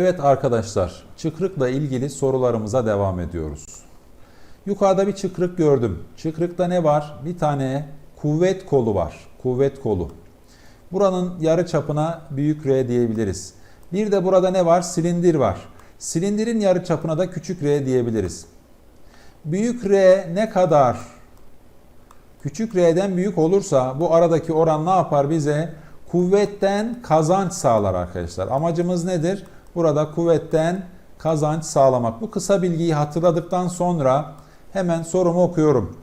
Evet arkadaşlar, çıkrıkla ilgili sorularımıza devam ediyoruz. Yukarıda bir çıkrık gördüm. Çıkrıkta ne var? Bir tane kuvvet kolu var. Kuvvet kolu. Buranın yarı çapına büyük R diyebiliriz. Bir de burada ne var? Silindir var. Silindirin yarı çapına da küçük R diyebiliriz. Büyük R ne kadar küçük R'den büyük olursa bu aradaki oran ne yapar bize? Kuvvetten kazanç sağlar arkadaşlar. Amacımız nedir? Burada kuvvetten kazanç sağlamak. Bu kısa bilgiyi hatırladıktan sonra hemen sorumu okuyorum.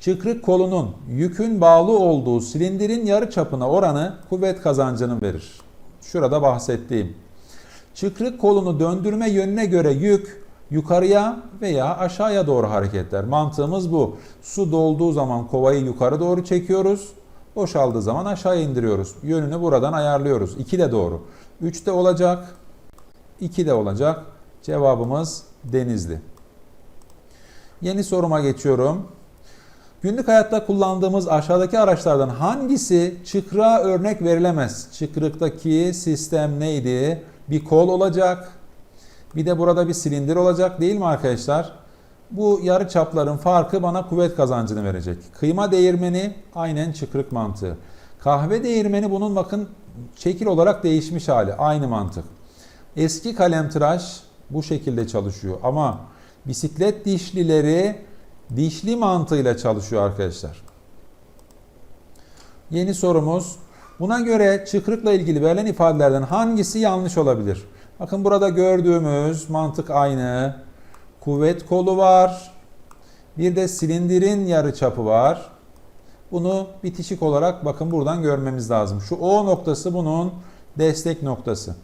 Çıkrık kolunun yükün bağlı olduğu silindirin yarı çapına oranı kuvvet kazancını verir. Şurada bahsettiğim. Çıkrık kolunu döndürme yönüne göre yük yukarıya veya aşağıya doğru hareketler. Mantığımız bu. Su dolduğu zaman kovayı yukarı doğru çekiyoruz. Boşaldığı zaman aşağı indiriyoruz. Yönünü buradan ayarlıyoruz. 2 de doğru. 3 de olacak. 2 de olacak. Cevabımız Denizli. Yeni soruma geçiyorum. Günlük hayatta kullandığımız aşağıdaki araçlardan hangisi çıkrığa örnek verilemez? Çıkrıktaki sistem neydi? Bir kol olacak. Bir de burada bir silindir olacak değil mi arkadaşlar? Bu yarı çapların farkı bana kuvvet kazancını verecek. Kıyma değirmeni aynen çıkrık mantığı. Kahve değirmeni bunun bakın şekil olarak değişmiş hali. Aynı mantık. Eski kalemtıraş bu şekilde çalışıyor ama bisiklet dişlileri dişli mantığıyla çalışıyor arkadaşlar. Yeni sorumuz. Buna göre çıkrıkla ilgili verilen ifadelerden hangisi yanlış olabilir? Bakın burada gördüğümüz mantık aynı. Kuvvet kolu var. Bir de silindirin yarı çapı var. Bunu bitişik olarak bakın buradan görmemiz lazım. Şu O noktası bunun destek noktası.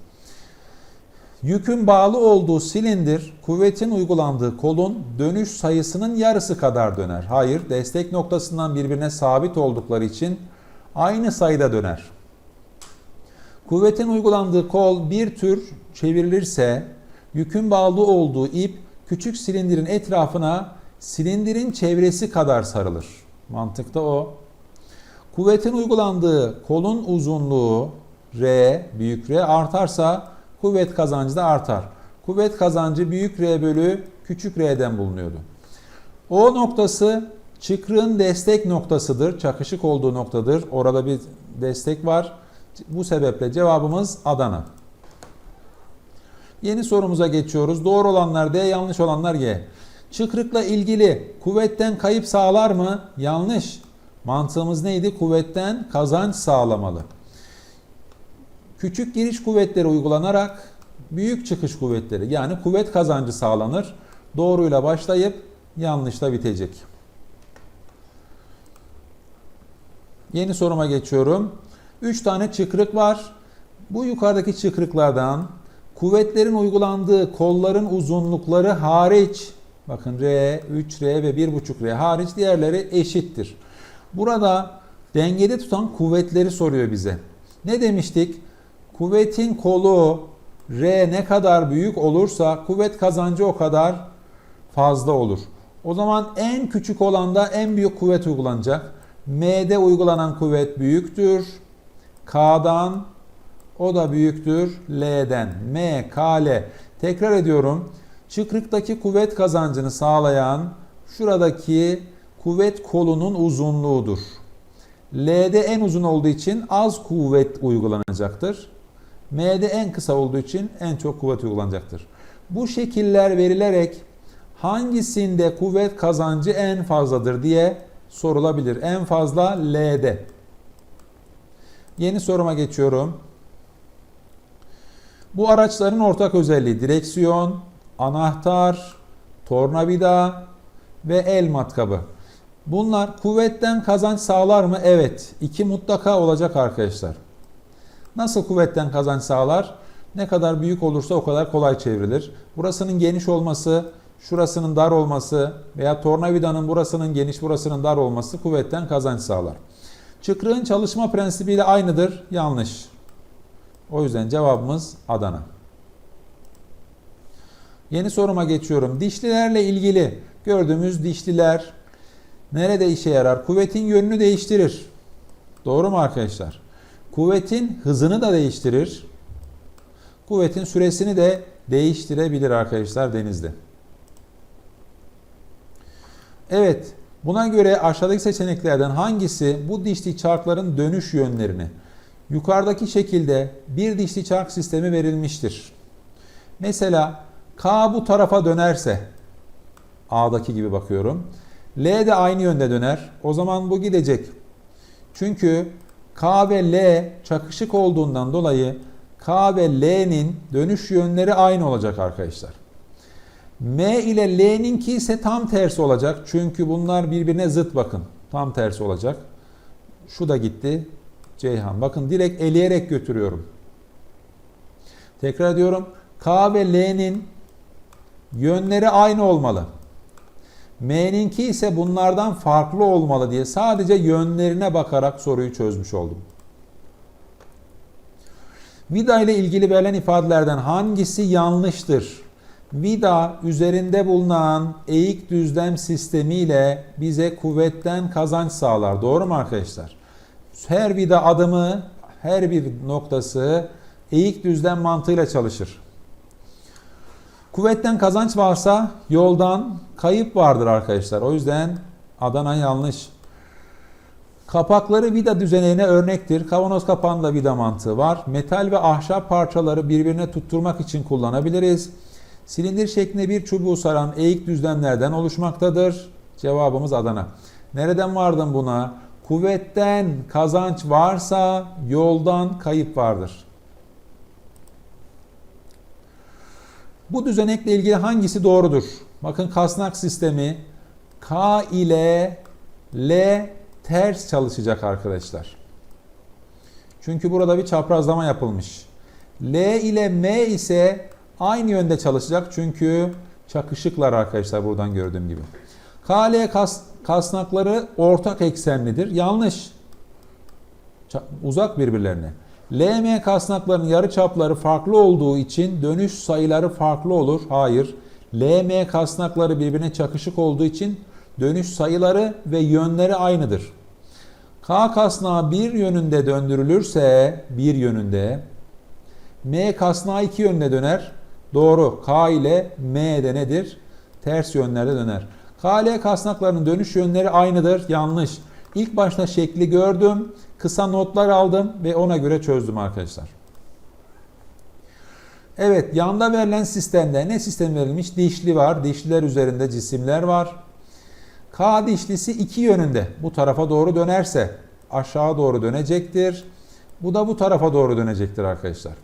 Yükün bağlı olduğu silindir kuvvetin uygulandığı kolun dönüş sayısının yarısı kadar döner. Hayır, destek noktasından birbirine sabit oldukları için aynı sayıda döner. Kuvvetin uygulandığı kol bir tür çevrilirse yükün bağlı olduğu ip küçük silindirin etrafına silindirin çevresi kadar sarılır. Mantıkta o. Kuvvetin uygulandığı kolun uzunluğu R, büyük R artarsa kuvvet kazancı da artar. Kuvvet kazancı büyük R bölü küçük R'den bulunuyordu. O noktası çıkrığın destek noktasıdır. Çakışık olduğu noktadır. Orada bir destek var. Bu sebeple cevabımız Adana. Yeni sorumuza geçiyoruz. Doğru olanlar D, yanlış olanlar G. Çıkrıkla ilgili kuvvetten kayıp sağlar mı? Yanlış. Mantığımız neydi? Kuvvetten kazanç sağlamalı. Küçük giriş kuvvetleri uygulanarak büyük çıkış kuvvetleri yani kuvvet kazancı sağlanır. Doğruyla başlayıp yanlışla bitecek. Yeni soruma geçiyorum. 3 tane çıkrık var. Bu yukarıdaki çıkrıklardan kuvvetlerin uygulandığı kolların uzunlukları hariç bakın R, 3R ve 1,5R hariç diğerleri eşittir. Burada dengede tutan kuvvetleri soruyor bize. Ne demiştik? Kuvvetin kolu R ne kadar büyük olursa kuvvet kazancı o kadar fazla olur. O zaman en küçük olanda en büyük kuvvet uygulanacak. M'de uygulanan kuvvet büyüktür. K'dan o da büyüktür L'den. M, K, L. Tekrar ediyorum. Çıkrıktaki kuvvet kazancını sağlayan şuradaki kuvvet kolunun uzunluğudur. L'de en uzun olduğu için az kuvvet uygulanacaktır. M'de en kısa olduğu için en çok kuvvet uygulanacaktır. Bu şekiller verilerek hangisinde kuvvet kazancı en fazladır diye sorulabilir. En fazla L'de. Yeni soruma geçiyorum. Bu araçların ortak özelliği direksiyon, anahtar, tornavida ve el matkabı. Bunlar kuvvetten kazanç sağlar mı? Evet. İki mutlaka olacak arkadaşlar. Nasıl kuvvetten kazanç sağlar? Ne kadar büyük olursa o kadar kolay çevrilir. Burasının geniş olması, şurasının dar olması veya tornavidanın burasının geniş, burasının dar olması kuvvetten kazanç sağlar. Çıkrığın çalışma prensibiyle aynıdır. Yanlış. O yüzden cevabımız Adana. Yeni soruma geçiyorum. Dişlilerle ilgili gördüğümüz dişliler nerede işe yarar? Kuvvetin yönünü değiştirir. Doğru mu arkadaşlar? Kuvvetin hızını da değiştirir. Kuvvetin süresini de değiştirebilir arkadaşlar denizde. Evet, buna göre aşağıdaki seçeneklerden hangisi bu dişli çarkların dönüş yönlerini yukarıdaki şekilde bir dişli çark sistemi verilmiştir. Mesela K bu tarafa dönerse A'daki gibi bakıyorum. L de aynı yönde döner. O zaman bu gidecek. Çünkü K ve L çakışık olduğundan dolayı K ve L'nin dönüş yönleri aynı olacak arkadaşlar. M ile L'ninki ise tam tersi olacak. Çünkü bunlar birbirine zıt bakın. Tam tersi olacak. Şu da gitti. Ceyhan. Bakın direkt eleyerek götürüyorum. Tekrar diyorum. K ve L'nin yönleri aynı olmalı. M'ninki ise bunlardan farklı olmalı diye sadece yönlerine bakarak soruyu çözmüş oldum. Vida ile ilgili verilen ifadelerden hangisi yanlıştır? Vida üzerinde bulunan eğik düzlem sistemiyle bize kuvvetten kazanç sağlar. Doğru mu arkadaşlar? Her vida adımı, her bir noktası eğik düzlem mantığıyla çalışır. Kuvvetten kazanç varsa yoldan kayıp vardır arkadaşlar. O yüzden Adana yanlış. Kapakları vida düzenine örnektir. Kavanoz kapağında vida mantığı var. Metal ve ahşap parçaları birbirine tutturmak için kullanabiliriz. Silindir şeklinde bir çubuğu saran eğik düzlemlerden oluşmaktadır. Cevabımız Adana. Nereden vardım buna? Kuvvetten kazanç varsa yoldan kayıp vardır. Bu düzenekle ilgili hangisi doğrudur? Bakın kasnak sistemi K ile L ters çalışacak arkadaşlar. Çünkü burada bir çaprazlama yapılmış. L ile M ise aynı yönde çalışacak çünkü çakışıklar arkadaşlar buradan gördüğüm gibi. K, L kas, kasnakları ortak eksenlidir. Yanlış. Uzak birbirlerine. LM kasnaklarının yarı çapları farklı olduğu için dönüş sayıları farklı olur. Hayır. LM kasnakları birbirine çakışık olduğu için dönüş sayıları ve yönleri aynıdır. K kasnağı bir yönünde döndürülürse bir yönünde M kasnağı iki yönde döner. Doğru. K ile M de nedir? Ters yönlerde döner. KL kasnaklarının dönüş yönleri aynıdır. Yanlış. İlk başta şekli gördüm. Kısa notlar aldım ve ona göre çözdüm arkadaşlar. Evet, yanda verilen sistemde ne sistem verilmiş? Dişli var. Dişliler üzerinde cisimler var. K dişlisi iki yönünde. Bu tarafa doğru dönerse aşağı doğru dönecektir. Bu da bu tarafa doğru dönecektir arkadaşlar.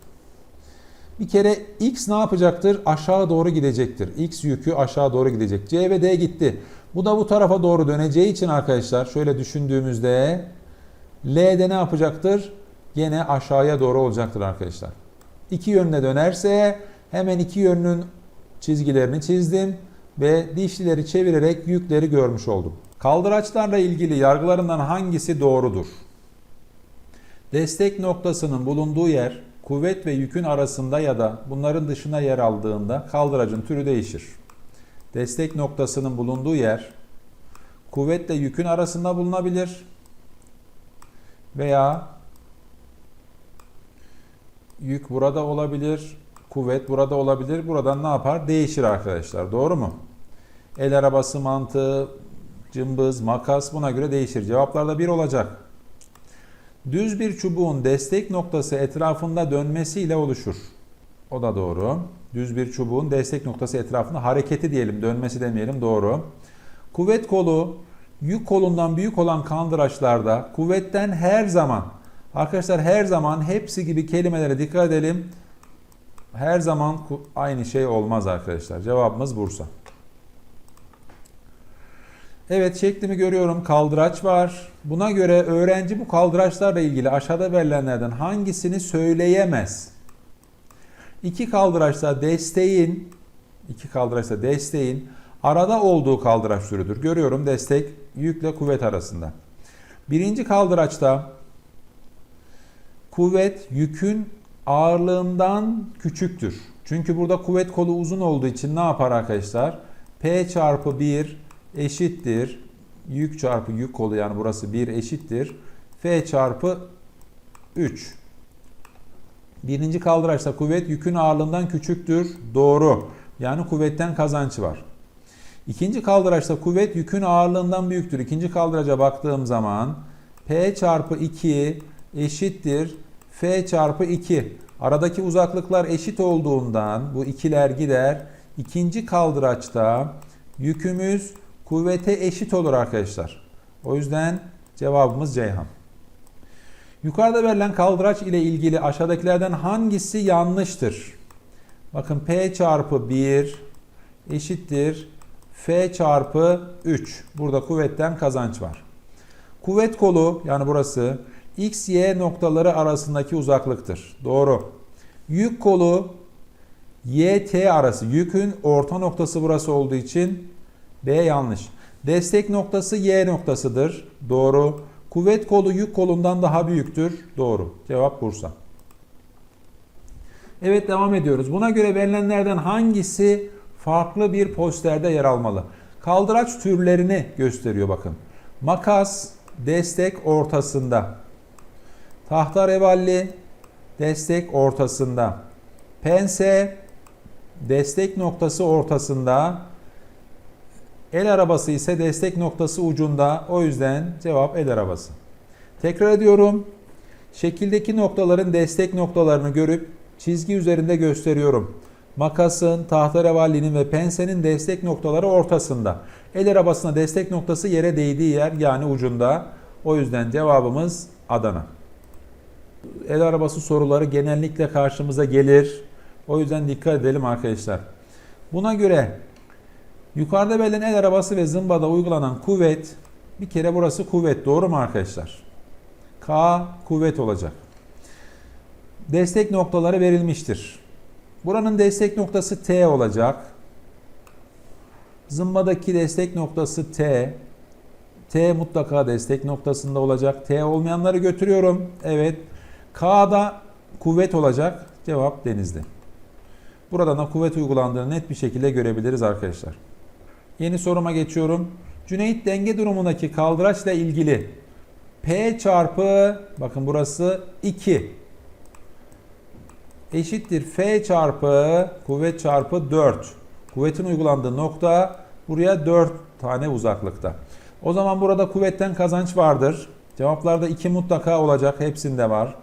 Bir kere X ne yapacaktır? Aşağı doğru gidecektir. X yükü aşağı doğru gidecek. C ve D gitti. Bu da bu tarafa doğru döneceği için arkadaşlar şöyle düşündüğümüzde L'de ne yapacaktır? Gene aşağıya doğru olacaktır arkadaşlar. İki yönüne dönerse hemen iki yönünün çizgilerini çizdim ve dişlileri çevirerek yükleri görmüş oldum. Kaldıraçlarla ilgili yargılarından hangisi doğrudur? Destek noktasının bulunduğu yer kuvvet ve yükün arasında ya da bunların dışına yer aldığında kaldıracın türü değişir. Destek noktasının bulunduğu yer kuvvetle yükün arasında bulunabilir veya yük burada olabilir, kuvvet burada olabilir. Buradan ne yapar? Değişir arkadaşlar. Doğru mu? El arabası mantığı, cımbız, makas buna göre değişir. Cevaplarda bir olacak. Düz bir çubuğun destek noktası etrafında dönmesiyle oluşur. O da doğru. Düz bir çubuğun destek noktası etrafında hareketi diyelim, dönmesi demeyelim doğru. Kuvvet kolu yük kolundan büyük olan kandıraçlarda kuvvetten her zaman arkadaşlar her zaman hepsi gibi kelimelere dikkat edelim. Her zaman aynı şey olmaz arkadaşlar. Cevabımız Bursa. Evet şeklimi görüyorum. Kaldıraç var. Buna göre öğrenci bu kaldıraçlarla ilgili aşağıda verilenlerden hangisini söyleyemez? İki kaldıraçta desteğin iki kaldıraçta desteğin arada olduğu kaldıraç türüdür. Görüyorum destek yükle kuvvet arasında. Birinci kaldıraçta kuvvet yükün ağırlığından küçüktür. Çünkü burada kuvvet kolu uzun olduğu için ne yapar arkadaşlar? P çarpı 1 eşittir. Yük çarpı yük kolu yani burası 1 eşittir. F çarpı 3. Birinci kaldıraçta kuvvet yükün ağırlığından küçüktür. Doğru. Yani kuvvetten kazanç var. İkinci kaldıraçta kuvvet yükün ağırlığından büyüktür. İkinci kaldıraca baktığım zaman P çarpı 2 eşittir F çarpı 2. Aradaki uzaklıklar eşit olduğundan bu ikiler gider. İkinci kaldıraçta yükümüz kuvvete eşit olur arkadaşlar. O yüzden cevabımız Ceyhan. Yukarıda verilen kaldıraç ile ilgili aşağıdakilerden hangisi yanlıştır? Bakın P çarpı 1 eşittir F çarpı 3. Burada kuvvetten kazanç var. Kuvvet kolu yani burası X, Y noktaları arasındaki uzaklıktır. Doğru. Yük kolu Y, T arası. Yükün orta noktası burası olduğu için B yanlış. Destek noktası Y noktasıdır. Doğru. Kuvvet kolu yük kolundan daha büyüktür. Doğru. Cevap Bursa. Evet devam ediyoruz. Buna göre verilenlerden hangisi farklı bir posterde yer almalı? Kaldıraç türlerini gösteriyor bakın. Makas destek ortasında. Tahta revalli destek ortasında. Pense destek noktası ortasında. El arabası ise destek noktası ucunda. O yüzden cevap el arabası. Tekrar ediyorum. Şekildeki noktaların destek noktalarını görüp çizgi üzerinde gösteriyorum. Makasın, tahtarevallinin ve pensenin destek noktaları ortasında. El arabasına destek noktası yere değdiği yer yani ucunda. O yüzden cevabımız Adana. El arabası soruları genellikle karşımıza gelir. O yüzden dikkat edelim arkadaşlar. Buna göre yukarıda verilen el arabası ve zımbada uygulanan kuvvet bir kere burası kuvvet doğru mu arkadaşlar? K kuvvet olacak. Destek noktaları verilmiştir. Buranın destek noktası T olacak. Zımbadaki destek noktası T. T mutlaka destek noktasında olacak. T olmayanları götürüyorum. Evet. K'da kuvvet olacak. Cevap denizli. Buradan da kuvvet uygulandığını net bir şekilde görebiliriz arkadaşlar. Yeni soruma geçiyorum. Cüneyt denge durumundaki kaldıraçla ilgili P çarpı bakın burası 2 eşittir F çarpı kuvvet çarpı 4. Kuvvetin uygulandığı nokta buraya 4 tane uzaklıkta. O zaman burada kuvvetten kazanç vardır. Cevaplarda 2 mutlaka olacak. Hepsinde var.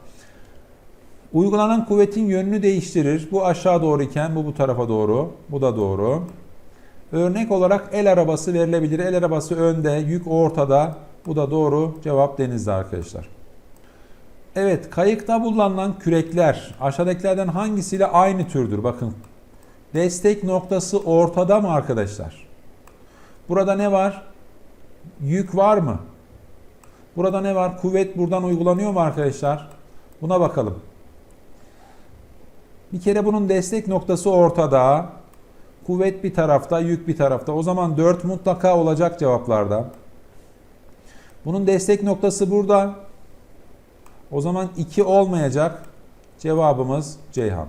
Uygulanan kuvvetin yönünü değiştirir. Bu aşağı doğru iken bu bu tarafa doğru. Bu da doğru. Örnek olarak el arabası verilebilir. El arabası önde, yük ortada. Bu da doğru. Cevap denizde arkadaşlar. Evet, kayıkta bulunan kürekler aşağıdakilerden hangisiyle aynı türdür? Bakın. Destek noktası ortada mı arkadaşlar? Burada ne var? Yük var mı? Burada ne var? Kuvvet buradan uygulanıyor mu arkadaşlar? Buna bakalım. Bir kere bunun destek noktası ortada. Kuvvet bir tarafta, yük bir tarafta. O zaman 4 mutlaka olacak cevaplarda. Bunun destek noktası burada. O zaman 2 olmayacak. Cevabımız Ceyhan.